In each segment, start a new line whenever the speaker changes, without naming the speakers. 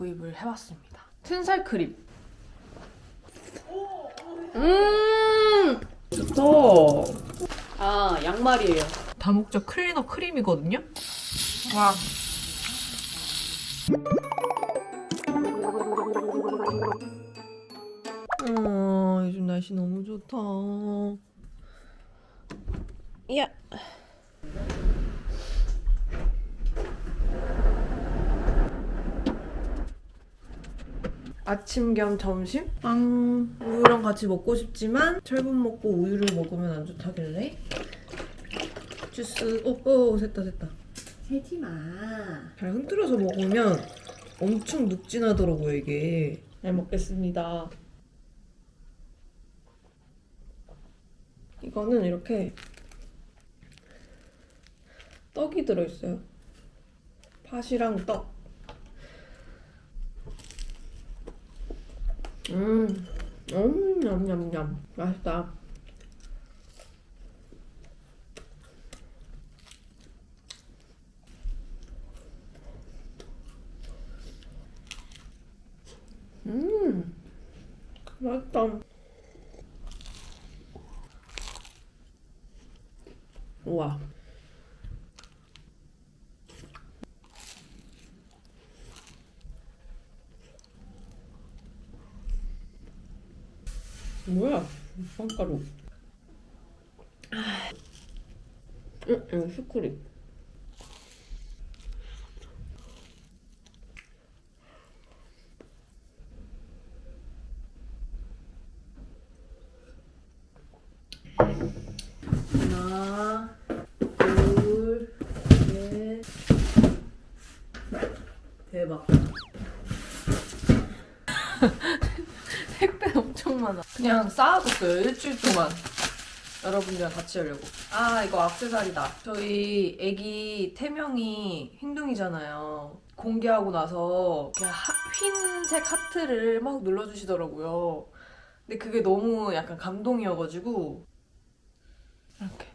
구입을 해봤습니다. 튼살 크림. 음, 좋다. 아, 양말이에요. 다목적 클리너 크림이거든요. 와. 어, 요즘 날씨 너무 좋다. 야. 아침 겸 점심? 빵 우유랑 같이 먹고 싶지만 철분 먹고 우유를 먹으면 안 좋다길래? 주스 오오 됐다 됐다. 세지 마 잘 흔들어서 먹으면 엄청 눅진하더라고요 이게. 잘 먹겠습니다. 이거는 이렇게 떡이 들어있어요. 팥이랑 떡 음, 음, 냠냠냠. 맛있다. 음, 맛있다. 우와. 뭐야? 빵가루. 아. 응, 이거 슈크림. 하나, 둘, 셋. 대박. 택배 엄청 많아. 그냥 쌓아뒀어요, 일주일 동안. 여러분들이랑 같이 하려고. 아, 이거 악세사리다. 저희 애기 태명이 흰둥이잖아요. 공개하고 나서 그냥 하- 흰색 하트를 막 눌러주시더라고요. 근데 그게 너무 약간 감동이어가지고. 이렇게.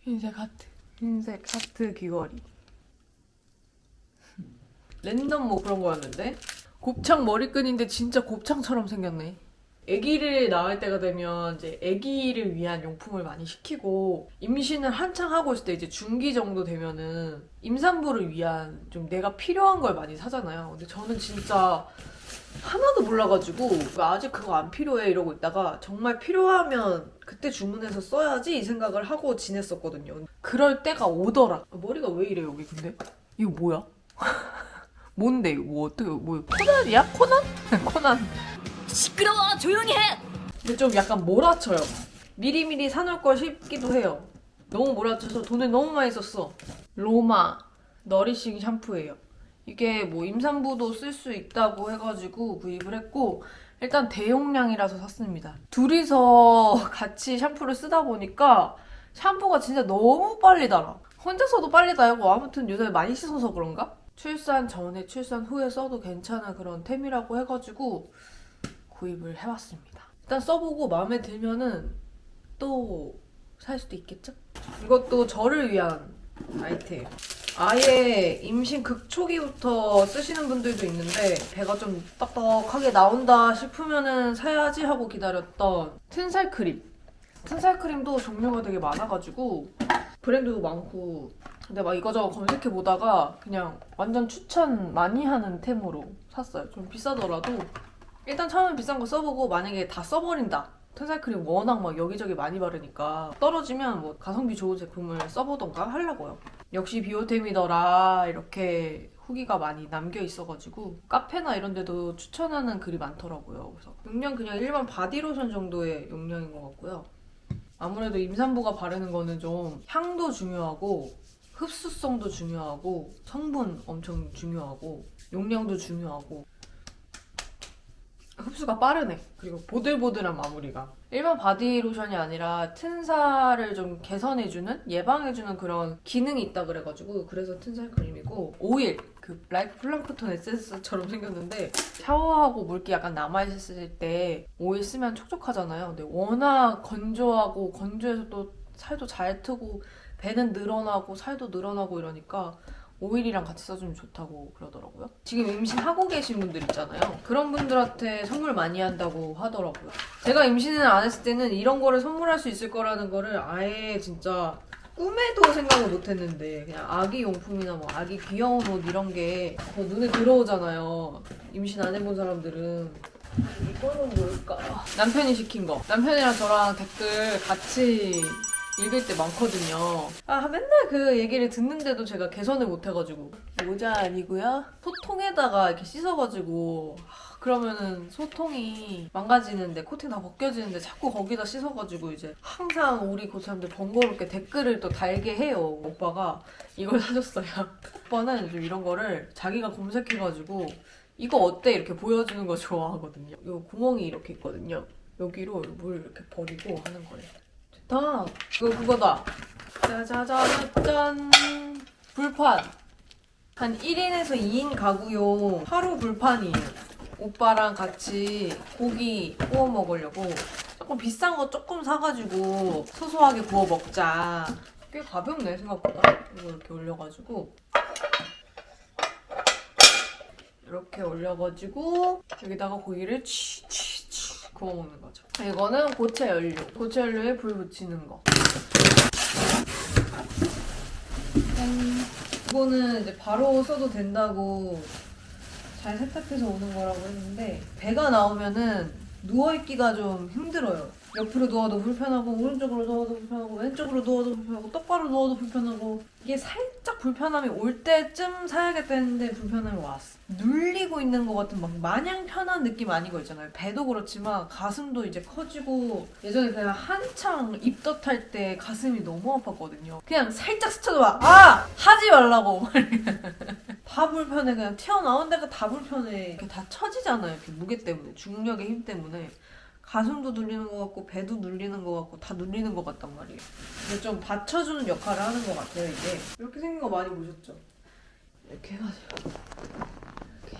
흰색 하트. 흰색 하트 귀걸이. 랜덤 뭐 그런 거였는데 곱창 머리끈인데 진짜 곱창처럼 생겼네. 아기를 낳을 때가 되면 이제 아기를 위한 용품을 많이 시키고 임신을 한창 하고 있을 때 이제 중기 정도 되면은 임산부를 위한 좀 내가 필요한 걸 많이 사잖아요. 근데 저는 진짜 하나도 몰라가지고 아직 그거 안 필요해 이러고 있다가 정말 필요하면 그때 주문해서 써야지 이 생각을 하고 지냈었거든요. 그럴 때가 오더라. 머리가 왜 이래 여기 근데? 이거 뭐야? 뭔데 이거 뭐 어떻게 뭐 코난이야? 코난? 코난.
시끄러워 조용히 해
근데 좀 약간 몰아쳐요. 미리미리 사놓을 걸 싶기도 해요. 너무 몰아쳐서 돈을 너무 많이 썼어. 로마 너리싱 샴푸예요. 이게 뭐 임산부도 쓸 수 있다고 해가지고 구입을 했고 일단 대용량이라서 샀습니다. 둘이서 같이 샴푸를 쓰다 보니까 샴푸가 진짜 너무 빨리 달아. 혼자서도 빨리 달고 아무튼 요새 많이 씻어서 그런가? 출산 전에 출산 후에 써도 괜찮은 그런 템이라고 해가지고 구입을 해봤습니다. 일단 써보고 마음에 들면은 또 살 수도 있겠죠? 이것도 저를 위한 아이템. 아예 임신 극초기부터 쓰시는 분들도 있는데 배가 좀 떡떡하게 나온다 싶으면은 사야지 하고 기다렸던 튼살 크림. 튼살 크림도 종류가 되게 많아가지고 브랜드도 많고 근데 막 이거저거 검색해 보다가 그냥 완전 추천 많이 하는 템으로 샀어요. 좀 비싸더라도 일단 처음에 비싼 거 써보고 만약에 다 써버린다. 튼살크림 워낙 막 여기저기 많이 바르니까 떨어지면 뭐 가성비 좋은 제품을 써보던가 하려고요. 역시 비오템이더라 이렇게 후기가 많이 남겨 있어가지고 카페나 이런 데도 추천하는 글이 많더라고요. 그래서 용량 그냥 일반 바디로션 정도의 용량인 것 같고요. 아무래도 임산부가 바르는 거는 좀 향도 중요하고 흡수성도 중요하고 성분 엄청 중요하고 용량도 중요하고 흡수가 빠르네. 그리고 보들보들한 마무리가. 일반 바디 로션이 아니라 튼살을 좀 개선해주는, 예방해주는 그런 기능이 있다 그래가지고, 그래서 튼살 크림이고, 오일. 그 블랙 플랑크톤 에센스처럼 생겼는데, 샤워하고 물기 약간 남아있을 때 오일 쓰면 촉촉하잖아요. 근데 워낙 건조하고, 건조해서 또 살도 잘 트고, 배는 늘어나고, 살도 늘어나고 이러니까, 오일이랑 같이 써주면 좋다고 그러더라고요. 지금 임신하고 계신 분들 있잖아요. 그런 분들한테 선물 많이 한다고 하더라고요. 제가 임신을 안 했을 때는 이런 거를 선물할 수 있을 거라는 거를 아예 진짜 꿈에도 생각을 못 했는데 그냥 아기 용품이나 뭐 아기 귀여운 옷 이런 게 더 눈에 들어오잖아요. 임신 안 해본 사람들은 이거는 뭘까? 남편이 시킨 거. 남편이랑 저랑 댓글 같이 읽을 때 많거든요. 아, 맨날 그 얘기를 듣는데도 제가 개선을 못 해가지고. 모자 아니고요. 소통에다가 이렇게 씻어가지고. 아, 그러면은 소통이 망가지는데 코팅 다 벗겨지는데 자꾸 거기다 씻어가지고 이제 항상 우리 고참들 번거롭게 댓글을 또 달게 해요. 오빠가 이걸 사줬어요. 오빠는 좀 이런 거를 자기가 검색해가지고 이거 어때 이렇게 보여주는 거 좋아하거든요. 요 구멍이 이렇게 있거든요. 여기로 물 이렇게 버리고 하는 거예요. 됐다. 이거 그거다. 짜자자잔. 불판. 한 1인에서 2인 가구용 하루 불판이에요. 오빠랑 같이 고기 구워 먹으려고 조금 비싼 거 조금 사가지고 소소하게 구워 먹자. 꽤 가볍네 생각보다. 이거 이렇게 올려가지고 이렇게 올려가지고 여기다가 고기를 치치치 구워 먹는 거죠. 이거는 고체 연료. 고체 연료에 불 붙이는 거. 짠. 이거는 이제 바로 써도 된다고 잘 세탁해서 오는 거라고 했는데 배가 나오면은 누워 있기가 좀 힘들어요. 옆으로 누워도 불편하고 오른쪽으로 누워도 불편하고 왼쪽으로 누워도 불편하고 똑바로 누워도 불편하고 이게 살짝 불편함이 올 때쯤 사야겠다 했는데 불편함이 왔어. 눌리고 있는 것 같은 막 마냥 편한 느낌 아닌 거 있잖아요. 배도 그렇지만 가슴도 이제 커지고 예전에 그냥 한창 입덧할 때 가슴이 너무 아팠거든요. 그냥 살짝 스쳐도 막 아! 하지 말라고 다 불편해 그냥 튀어나온 데가 다 불편해 이렇게 다 처지잖아요 이렇게 무게 때문에 중력의 힘 때문에 가슴도 눌리는 것 같고 배도 눌리는 것 같고 다 눌리는 것 같단 말이에요 근데 좀 받쳐주는 역할을 하는 것 같아요 이게 이렇게 생긴 거 많이 보셨죠? 이렇게 해가지고 이렇게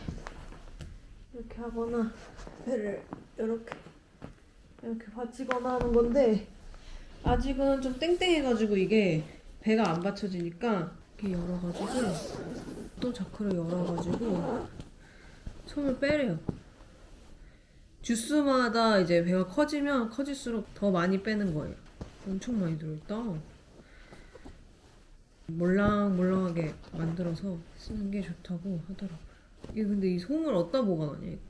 이렇게 하거나 배를 이렇게 이렇게 받치거나 하는 건데 아직은 좀 땡땡해가지고 이게 배가 안 받쳐지니까 이렇게 열어가지고 또 자크를 열어가지고 손을 빼래요. 주스마다 이제 배가 커지면 커질수록 더 많이 빼는 거예요. 엄청 많이 들어있다. 몰랑몰랑하게 만들어서 쓰는 게 좋다고 하더라고요. 이게 근데 이 솜을 어디다 보관하냐 이거.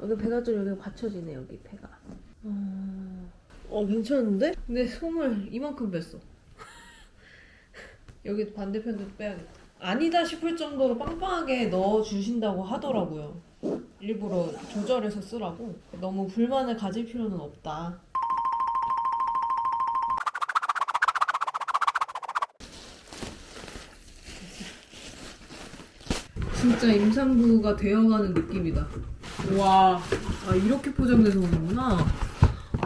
여기 배가 좀 여기 받쳐지네 여기 배가. 어, 어 괜찮은데? 근데 솜을 이만큼 뺐어. 여기 반대편도 빼야겠다. 아니다 싶을 정도로 빵빵하게 넣어 주신다고 하더라고요. 일부러 조절해서 쓰라고. 너무 불만을 가질 필요는 없다. 진짜 임산부가 되어가는 느낌이다. 와, 아 이렇게 포장돼서 오는구나.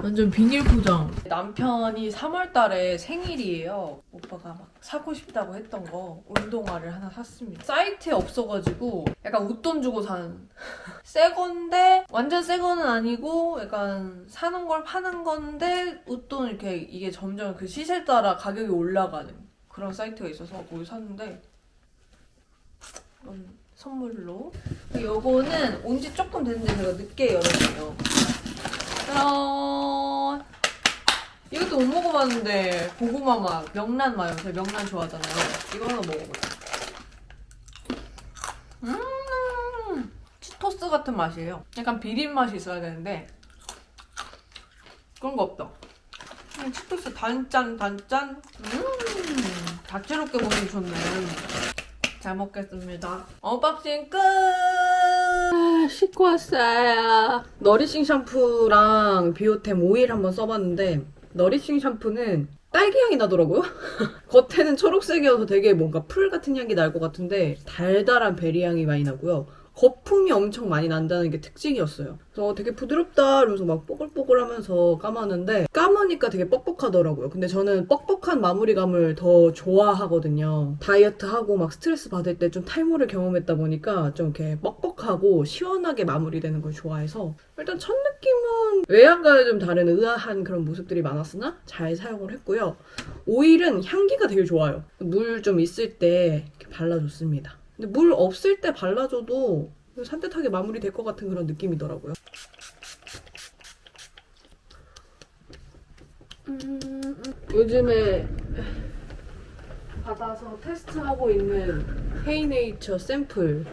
완전 비닐 포장. 남편이 3월 달에 생일이에요. 오빠가 막 사고 싶다고 했던 거 운동화를 하나 샀습니다. 사이트에 없어가지고 약간 웃돈 주고 산. 새 건데 완전 새 거는 아니고 약간 사는 걸 파는 건데 웃돈 이렇게 이게 점점 그 시세 따라 가격이 올라가는 그런 사이트가 있어서 거기 샀는데 선물로. 요거는 온 지 조금 됐는데 제가 늦게 열었네요. 짜란. 이것도 못 먹어봤는데 고구마 맛, 명란 맛요. 제가 명란 좋아하잖아요. 하나 먹어봐요. 음, 치토스 같은 맛이에요. 약간 비린 맛이 있어야 되는데 그런 거 없다. 그냥 치토스 단짠 단짠. 음, 다채롭게 먹으면 좋네. 잘 먹겠습니다. 언박싱 끝! 아, 씻고 왔어요. 너리싱 샴푸랑 비오템 오일 한번 써봤는데 너리싱 샴푸는 딸기 향이 나더라고요. 겉에는 초록색이어서 되게 뭔가 풀 같은 향이 날 것 같은데 달달한 베리 향이 많이 나고요. 거품이 엄청 많이 난다는 게 특징이었어요. 그래서 되게 부드럽다 이러면서 막 뽀글뽀글 하면서 감았는데 감으니까 되게 뻑뻑하더라고요. 근데 저는 뻑뻑한 마무리감을 더 좋아하거든요. 다이어트하고 막 스트레스 받을 때 좀 탈모를 경험했다 보니까 좀 이렇게 뻑뻑하고 시원하게 마무리되는 걸 좋아해서 일단 첫
느낌은 외양과는 좀 다른 의아한 그런 모습들이 많았으나 잘 사용을 했고요. 오일은 향기가 되게 좋아요. 물 좀 있을 때 발라줬습니다. 근데 물 없을 때 발라줘도 산뜻하게 마무리될 것 같은 그런 느낌이더라고요. 음, 요즘에 받아서 테스트하고 있는 헤이네이처 샘플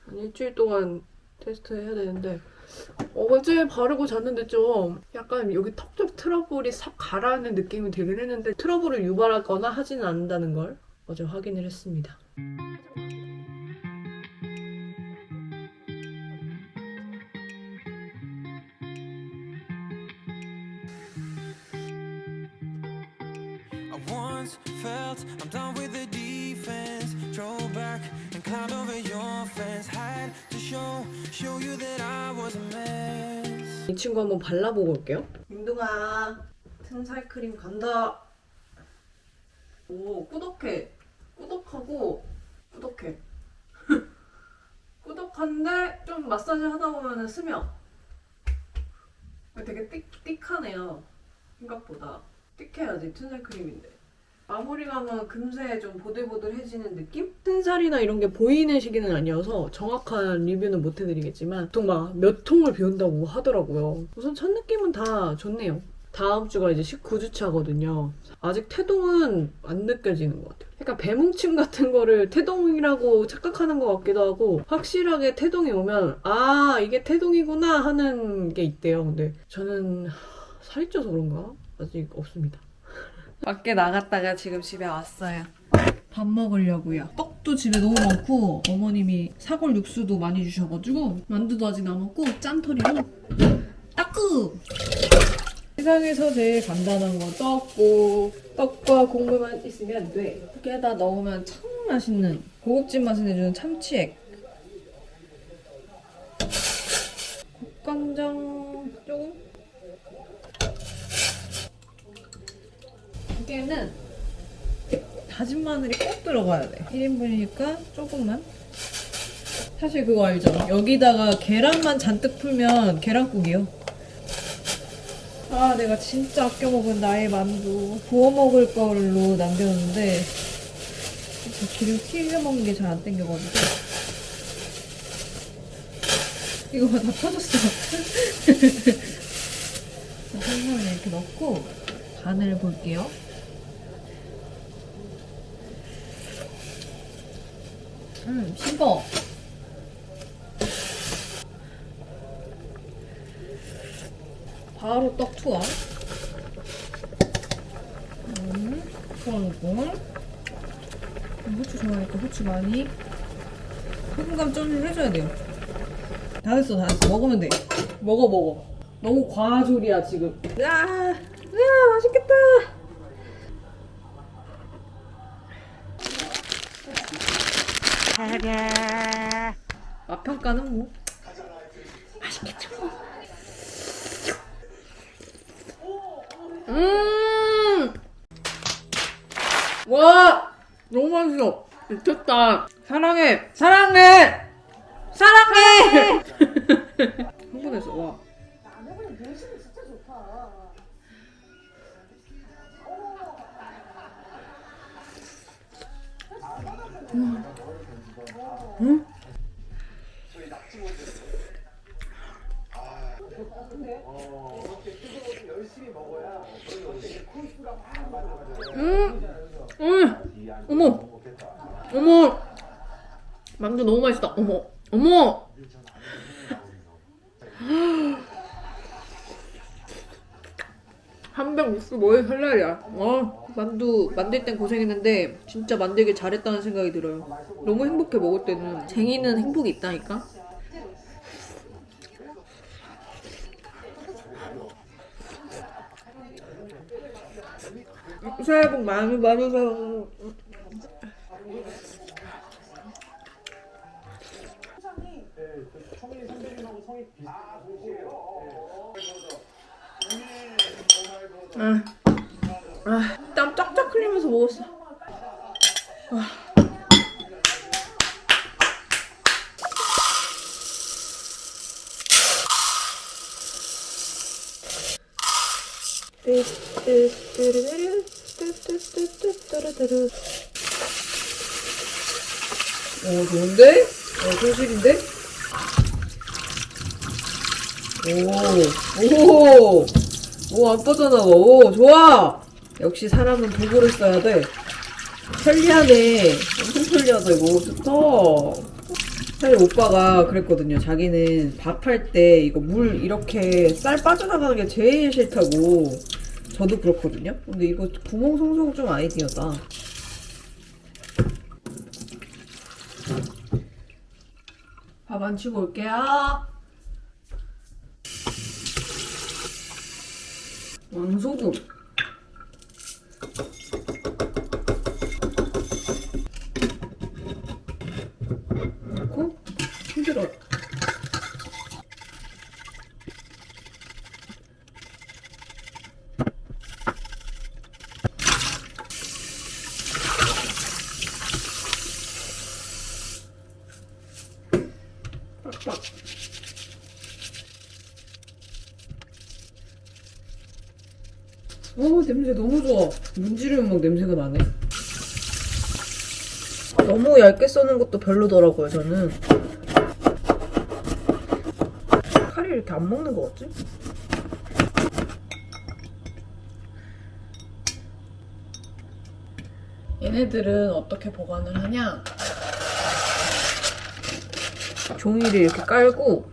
한 일주일 동안 테스트 해야 되는데 어제 바르고 잤는데 좀 약간 여기 턱 쪽 트러블이 싹 가라앉는 느낌이 들긴 했는데 트러블을 유발하거나 하지는 않는다는 걸 어제 확인을 했습니다. 이 친구 한번 발라보고 올게요. 민둥아, 튼살 크림 간다. 오, 꾸덕해. 꾸덕하고, 꾸덕해. 꾸덕한데 좀 마사지 하다 보면은 스며. 되게 띡, 띡하네요. 생각보다. 띡해야지, 튼살 크림인데. 마무리감은 금세 좀 보들보들해지는 느낌? 튼살이나 이런 게 보이는 시기는 아니어서 정확한 리뷰는 못 해드리겠지만 보통 막 몇 통을 비운다고 하더라고요. 우선 첫 느낌은 다 좋네요. 다음 주가 이제 19주차거든요. 아직 태동은 안 느껴지는 것 같아요. 약간 배뭉침 같은 거를 태동이라고 착각하는 것 같기도 하고 확실하게 태동이 오면 아 이게 태동이구나 하는 게 있대요. 근데 저는 하, 살이 쪄서 그런가? 아직 없습니다.
밖에 나갔다가 지금 집에 왔어요. 밥 먹으려고요. 떡도 집에 너무 많고 어머님이 사골 육수도 많이 주셔가지고 만두도 아직 남았고 짠털이로 따끄! 세상에서 제일 간단한 거 떡국 떡과 국물만 있으면 돼. 여기에다 넣으면 참 맛있는 고급진 맛을 내주는 참치액 국간장 조금 이게는 다진 마늘이 꼭 들어가야 돼. 1인분이니까 조금만. 사실 그거 알죠? 여기다가 계란만 잔뜩 풀면 계란국이요. 아, 내가 진짜 아껴 먹은 나의 만두. 구워 먹을 걸로 남겼는데, 기름 튀겨 먹는 게 잘 안 땡겨가지고. 이거 봐, 다 터졌어. 한번에 이렇게 넣고, 간을 볼게요. 음, 씹어. 바로 떡 투하. 음, 그리고 후추 좋아하니까 후추 많이. 소금감 좀 해줘야 돼요. 다 됐어, 다 됐어. 먹으면 돼. 먹어, 먹어. 너무 과조리야, 지금. 야, 야, 맛있겠다. 맛평가는 뭐 맛있겠죠 음! 와! 너무 맛있어. 미쳤다. 사랑해. 사랑해. 사랑해. 흥분했어. 와. 음, 어머, 어머, 만두 너무 맛있다. 어머, 어머. 한병 육수 뭐에 설날이야. 어, 만두 만들 땐 고생했는데 진짜 만들길 잘했다는 생각이 들어요. 너무 행복해 먹을 때는. 쟁이는 행복이 있다니까. 새해 복 많이 받으세요. 아, 아, 하면서 먹었어. 오, 좋은데? 어, 소실인데? 오, 오, 오, 안 빠져나가. 오, 좋아! 역시 사람은 도구를 써야 돼. 편리하네. 엄청 편리하다, 이거. 좋다. 사실 오빠가 그랬거든요. 자기는 밥할 때 이거 물 이렇게 쌀 빠져나가는 게 제일 싫다고. 저도 그렇거든요. 근데 이거 구멍 송송 좀 아이디어다. 밥 안 치고 올게요. 왕소금. 넣고 흔들어. 빡빡. 오 냄새 너무 좋아. 문지르면 막 냄새가 나네. 너무 얇게 써는 것도 별로더라고요, 저는. 칼이 이렇게 안 먹는 거 같지? 얘네들은 어떻게 보관을 하냐? 종이를 이렇게 깔고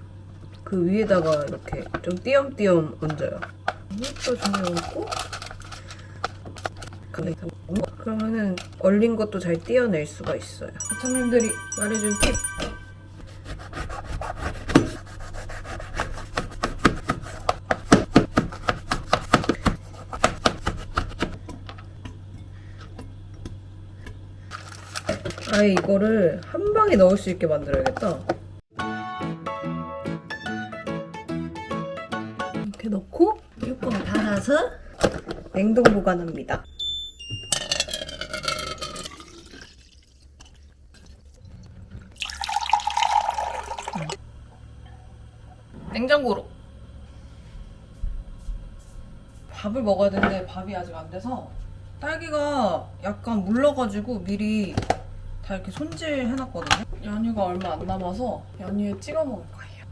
그 위에다가 이렇게 좀 띄엄띄엄 얹어요. 또 종이 얹고 그러면은 얼린 것도 잘 띄어낼 수가 있어요. 사장님들이 말해준 팁. 아예 이거를 한 방에 넣을 수 있게 만들어야겠다. 이렇게 넣고 뚜껑 닫아서 냉동 보관합니다. 냉장고로 밥을 먹어야 되는데 밥이 아직 안 돼서 딸기가 약간 물러가지고 미리 다 이렇게 손질해놨거든요. 연유가 얼마 안 남아서 연유에 찍어 먹을 거예요.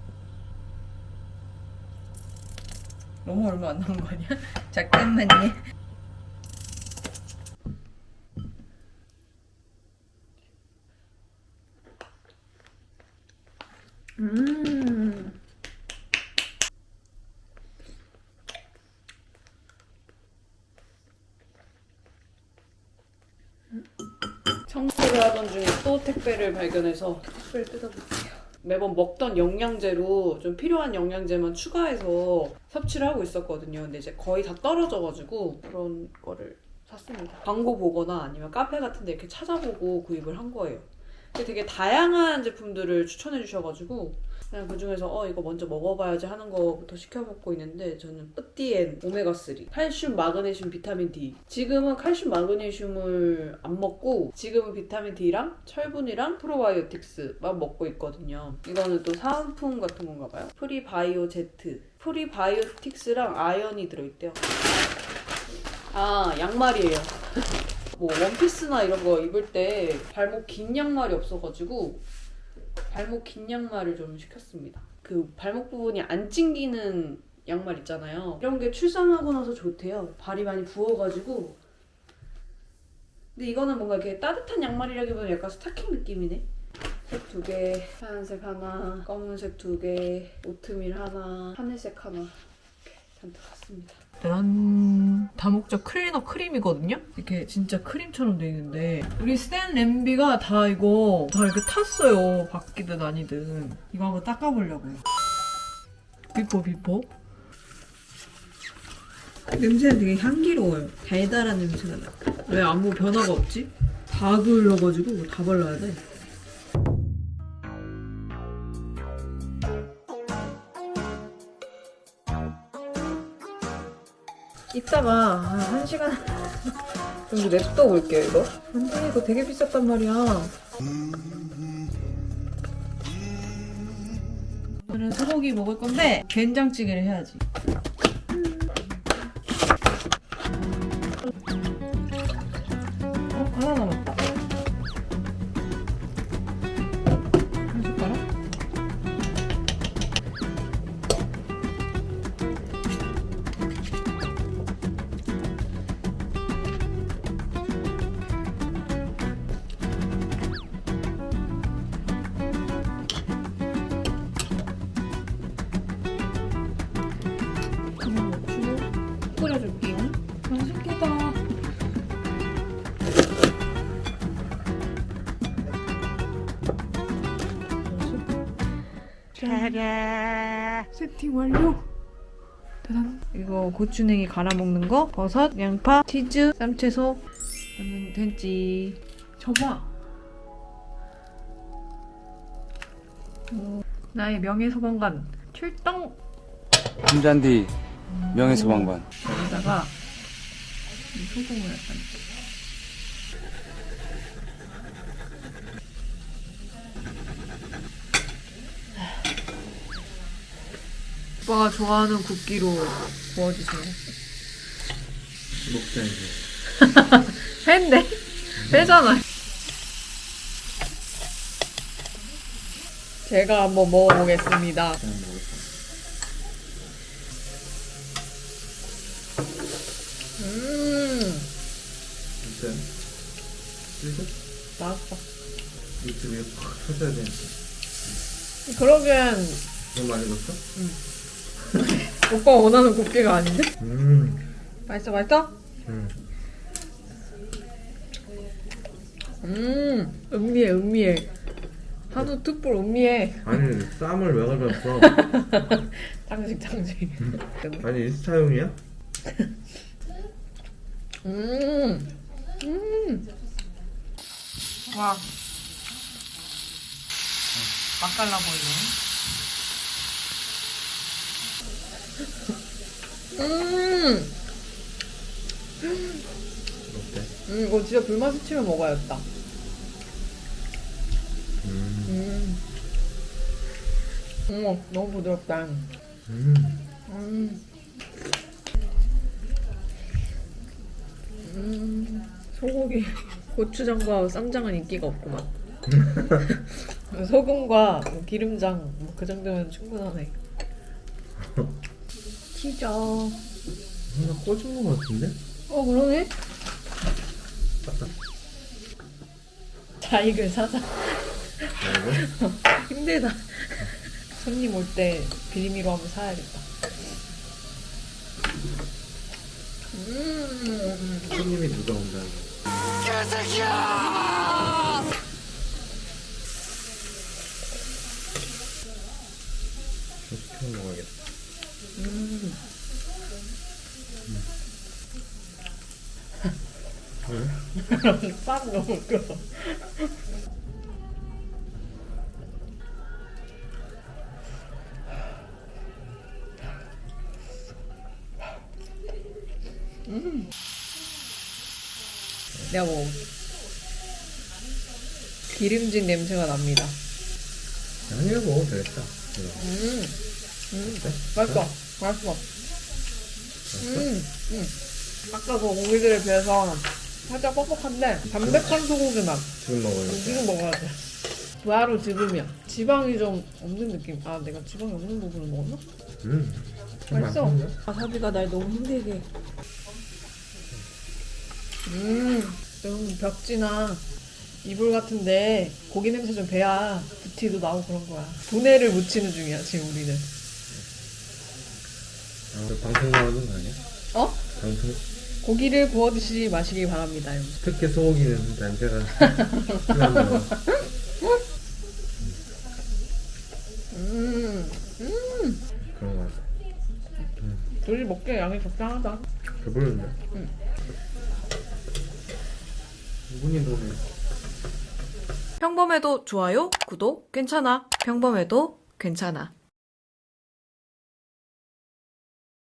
너무 얼마 안 남은 거 아니야? 잠깐만요. 음. 또 택배를 발견해서 택배를 뜯어볼게요. 매번 먹던 영양제로 좀 필요한 영양제만 추가해서 섭취를 하고 있었거든요. 근데 이제 거의 다 떨어져가지고 그런 거를 샀습니다. 광고 보거나 아니면 카페 같은 데 이렇게 찾아보고 구입을 한 거예요. 되게 다양한 제품들을 추천해 주셔가지고 그냥 그 중에서 어 이거 먼저 먹어봐야지 하는 거부터 시켜 먹고 있는데 저는 뿌띠엔 오메가 3 칼슘, 마그네슘, 비타민 D 지금은 칼슘, 마그네슘을 안 먹고 지금은 비타민 D랑 철분이랑 프로바이오틱스만 먹고 있거든요. 이거는 또 사은품 같은 건가 봐요. 프리바이오 제트 프리바이오틱스랑 아연이 들어있대요. 아 양말이에요. 뭐 원피스나 이런 거 입을 때 발목 긴 양말이 없어가지고 발목 긴 양말을 좀 시켰습니다. 그 발목 부분이 안 찡기는 양말 있잖아요. 이런 게 출산하고 나서 좋대요. 발이 많이 부어가지고. 근데 이거는 뭔가 이렇게 따뜻한 양말이라기보다는 약간 스타킹 느낌이네. 색 두 개, 하얀색 하나, 검은색 두 개, 오트밀 하나, 하늘색 하나. 잔뜩 샀습니다. 짠 다목적 클리너 크림이거든요? 이렇게 진짜 크림처럼 돼 있는데. 우리 스탠 램비가 다 이거 다 이렇게 탔어요. 바뀌든 아니든. 이거 한번 닦아보려고요. 비포 비포. 냄새는 되게 향기로워요. 달달한 냄새가 나 왜 아무 변화가 없지? 다 둘러가지고 다 발라야 돼 이따가 한, 한 시간 정도 냅둬 볼게요 이거. 근데 이거 되게 비쌌단 말이야. 오늘은 소고기 먹을 건데 된장찌개를 해야지 세팅 완료. 짜잔. 이거 고추냉이 갈아 먹는 거, 버섯, 양파, 치즈, 쌈채소 하면 됐지. 어, 나의 명예 소방관 출동.
금잔디 명예소방관
여기다가 이 소금을 약간. 오빠가 좋아하는 굵기로 구워주세요.
먹자 이제
했네? 했잖아. 제가 한번 먹어보겠습니다. 음,
진짜 그래서
맛있어.
유튜브에 팍 터져야 되는데
그러기엔
너무 많이 넣었어?
오빠 원하는 곱게가 아닌데?
음
맛있어, 맛있어?
음.
음, 음미해, 음미해. 한우 특불 음미해.
아니 쌈을 왜 가져왔어?
장식, 장식.
아니 인스타용이야?
음, 음. 와. 맛깔나 보이네. 음.
어때?
음, 이거 진짜 불맛 스치면 먹어야겠다.
음.
음. 어머, 너무 부드럽다.
음.
음. 음. 소고기, 고추장과 쌈장은 인기가 없구만. 소금과 뭐 기름장 뭐그 정도면 충분하네. 어
하나 꽂은 거 같은데?
그러네. 자익을 사자. 힘들다. 손님 올 때 비리미로 한번 사야겠다. 음.
손님이 누가 온다는 거 시켜 먹어야겠다
쌈 너무 웃겨. 음. 내가 뭐 기름진 냄새가 납니다.
먹어도 되겠다 이거.
음, 음? 맛있어, 맛있어. 음, 음. 아까 그 고기들에 비해서 살짝 뻑뻑한데 담백한 소고기 맛.
지금 먹어요
지금 먹어야 돼. 바로 지금이야. 지방이 좀 없는 느낌. 아, 내가 지방이 없는 부분을 먹었나?
음
맛있어.
맛있는데?
와사비가 날 너무 힘들게 해.
음, 좀 벽지나 이불 같은데 고기 냄새 좀 배야 부티도 나오고 그런 거야. 분해를 묻히는 중이야, 지금 우리는.
아, 방송 나오는 거 아니야?
어?
방송
고기를 구워 드시지 마시기 바랍니다. 여러분.
특히 소고기는 냄새가 심하네요
음, 음.
그런 거 같아
둘이 먹기에 양이 적당하다.
배부른데?
응.
누군이 너네
평범해도 좋아요, 구독, 괜찮아. 평범해도 괜찮아.